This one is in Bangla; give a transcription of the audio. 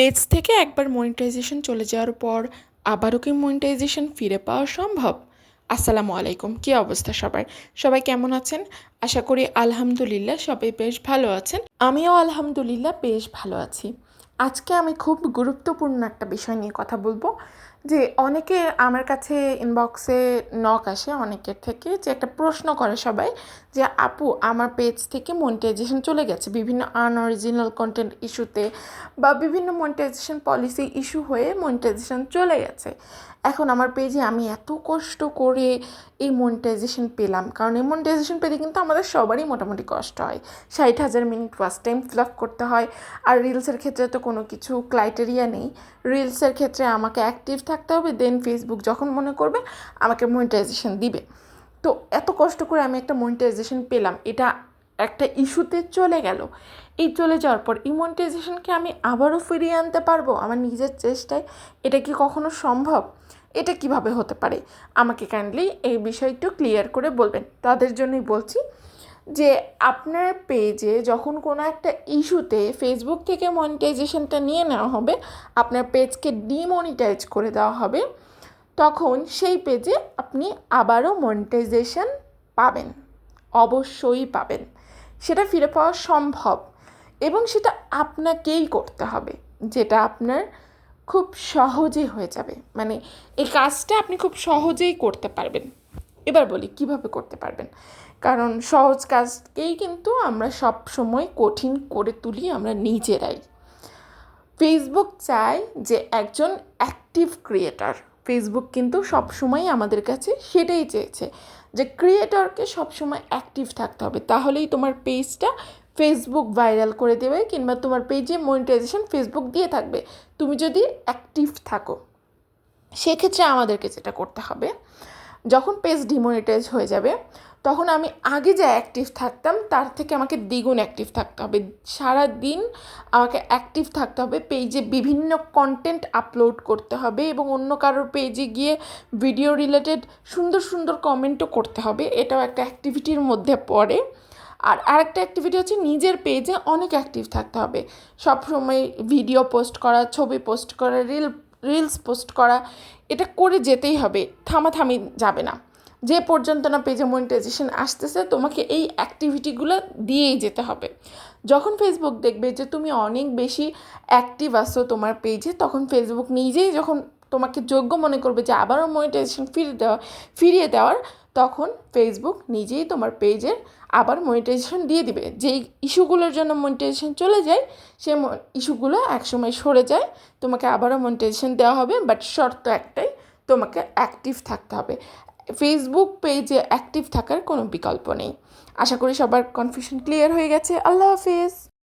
পেজ থেকে একবার মনিটাইজেশন চলে যাওয়ার পর আবারও কি মনিটাইজেশন ফিরে পাওয়া সম্ভব? আসসালামু আলাইকুম। কী অবস্থা সবাই সবাই কেমন আছেন? আশা করি আলহামদুলিল্লাহ সবাই বেশ ভালো আছেন। আমিও আলহামদুলিল্লাহ বেশ ভালো আছি। আজকে আমি খুব গুরুত্বপূর্ণ একটা বিষয় নিয়ে কথা বলব, যে অনেকে আমার কাছে ইনবক্সে নক আসে অনেকের থেকে, যে একটা প্রশ্ন করে সবাই যে, আপু, আমার পেজ থেকে মনিটাইজেশন চলে গেছে। বিভিন্ন আনঅরিজিনাল কন্টেন্ট ইস্যুতে বা বিভিন্ন মনিটাইজেশন পলিসি ইস্যু হয়ে মনিটাইজেশন চলে গেছে। এখন আমার পেজে আমি এত কষ্ট করে এই মনিটাইজেশন পেলাম। কারণ এই মনিটাইজেশন পেতে কিন্তু আমাদের সবারই মোটামুটি কষ্ট হয়। ষাট হাজার minute first time fill up করতে হয়। আর রিলসের ক্ষেত্রে তো কোনো কিছু ক্রাইটেরিয়া নেই। রিলসের ক্ষেত্রে আমাকে অ্যাক্টিভ থাকতে হবে দেন ফেসবুক যখন মনে করবে, আমাকে মনিটাইজেশন দিবে। তো এত কষ্ট করে আমি একটা মনিটাইজেশন পেলাম, এটা একটা ইস্যুতে চলে গেল। এই চলে যাওয়ার পর এই মনিটাইজেশনকে আমি আবারও ফিরিয়ে আনতে পারব? আমার নিজের চেষ্টায় এটা কি কখনো সম্ভব? এটা কীভাবে হতে পারে? আমাকে কাইন্ডলি এই বিষয় একটু ক্লিয়ার করে বলবেন। তাদের জন্যই বলছি যে আপনার পেজে যখন কোনো একটা ইস্যুতে ফেসবুক থেকে মনিটাইজেশনটা নিয়ে নেওয়া হবে, আপনার পেজকে ডিমনিটাইজ করে দেওয়া হবে, তখন সেই পেজে আপনি আবারও মনিটাইজেশন পাবেন, অবশ্যই পাবেন। সেটা ফিরে পাওয়া সম্ভব এবং সেটা আপনাকেই করতে হবে, যেটা আপনার খুব সহজে হয়ে যাবে। মানে এই কাজটা আপনি খুব সহজেই করতে পারবেন। এবার বলি, কীভাবে করতে পারবেন? কারণ সহজ কাজকেই কিন্তু আমরা সব সময় কঠিন করে তুলি আমরা নিজেরাই। ফেসবুক চায় যে একজন অ্যাক্টিভ ক্রিয়েটার ফেসবুক কিন্তু সবসময় আমাদের কাছে সেটাই চেয়েছে যে ক্রিয়েটরকে সবসময় অ্যাক্টিভ থাকতে হবে। তাহলেই তোমার পেজটা ফেসবুক ভাইরাল করে দেবে কিংবা তোমার পেজে মনিটাইজেশন ফেসবুক দিয়ে থাকবে। তুমি যদি অ্যাক্টিভ থাকো, সেক্ষেত্রে আমাদেরকে যেটা করতে হবে যখন পেজ ডিমনিটাইজ হয়ে যাবে, তখন আমি আগে যা অ্যাক্টিভ থাকতাম, তার থেকে আমাকে দ্বিগুণ অ্যাক্টিভ থাকতে হবে। সারা দিন আমাকে অ্যাক্টিভ থাকতে হবে পেজে বিভিন্ন কন্টেন্ট আপলোড করতে হবে এবং অন্য কারোর পেজে গিয়ে ভিডিও রিলেটেড সুন্দর সুন্দর কমেন্টও করতে হবে। এটাও একটা অ্যাক্টিভিটির মধ্যে পড়ে। আর আরেকটা অ্যাক্টিভিটি হচ্ছে নিজের পেজে অনেক অ্যাক্টিভ থাকতে হবে। সবসময় ভিডিও পোস্ট করা, ছবি পোস্ট করা রিল রিলস পোস্ট করা, এটা করে যেতেই হবে, থামাথামি যাবে না। যে পর্যন্ত না পেজে মনিটাইজেশন আসতেছে, তোমাকে এই অ্যাক্টিভিটিগুলো দিয়েই যেতে হবে। যখন ফেসবুক দেখবে যে তুমি অনেক বেশি অ্যাক্টিভ আসো তোমার পেজে তখন ফেসবুক নিজেই যখন তোমাকে যোগ্য মনে করবে যে আবারও মনিটাইজেশন ফিরে দেওয়া, ফিরিয়ে দেওয়ার তখন ফেসবুক নিজেই তোমার পেজের আবার মনিটাইজেশন দিয়ে দিবে। যেই ইস্যুগুলোর জন্য মনিটাইজেশন চলে যায় সে ইস্যুগুলো একসময় সরে যায়, তোমাকে আবারও মনিটাইজেশন দেওয়া হবে বাট শর্ত একটাই, তোমাকে অ্যাক্টিভ থাকতে হবে। ফেসবুক পেজে অ্যাক্টিভ থাকার কোনো বিকল্প নেই। আশা করি সবার কনফিউশন ক্লিয়ার হয়ে গেছে। আল্লাহ হাফিজ।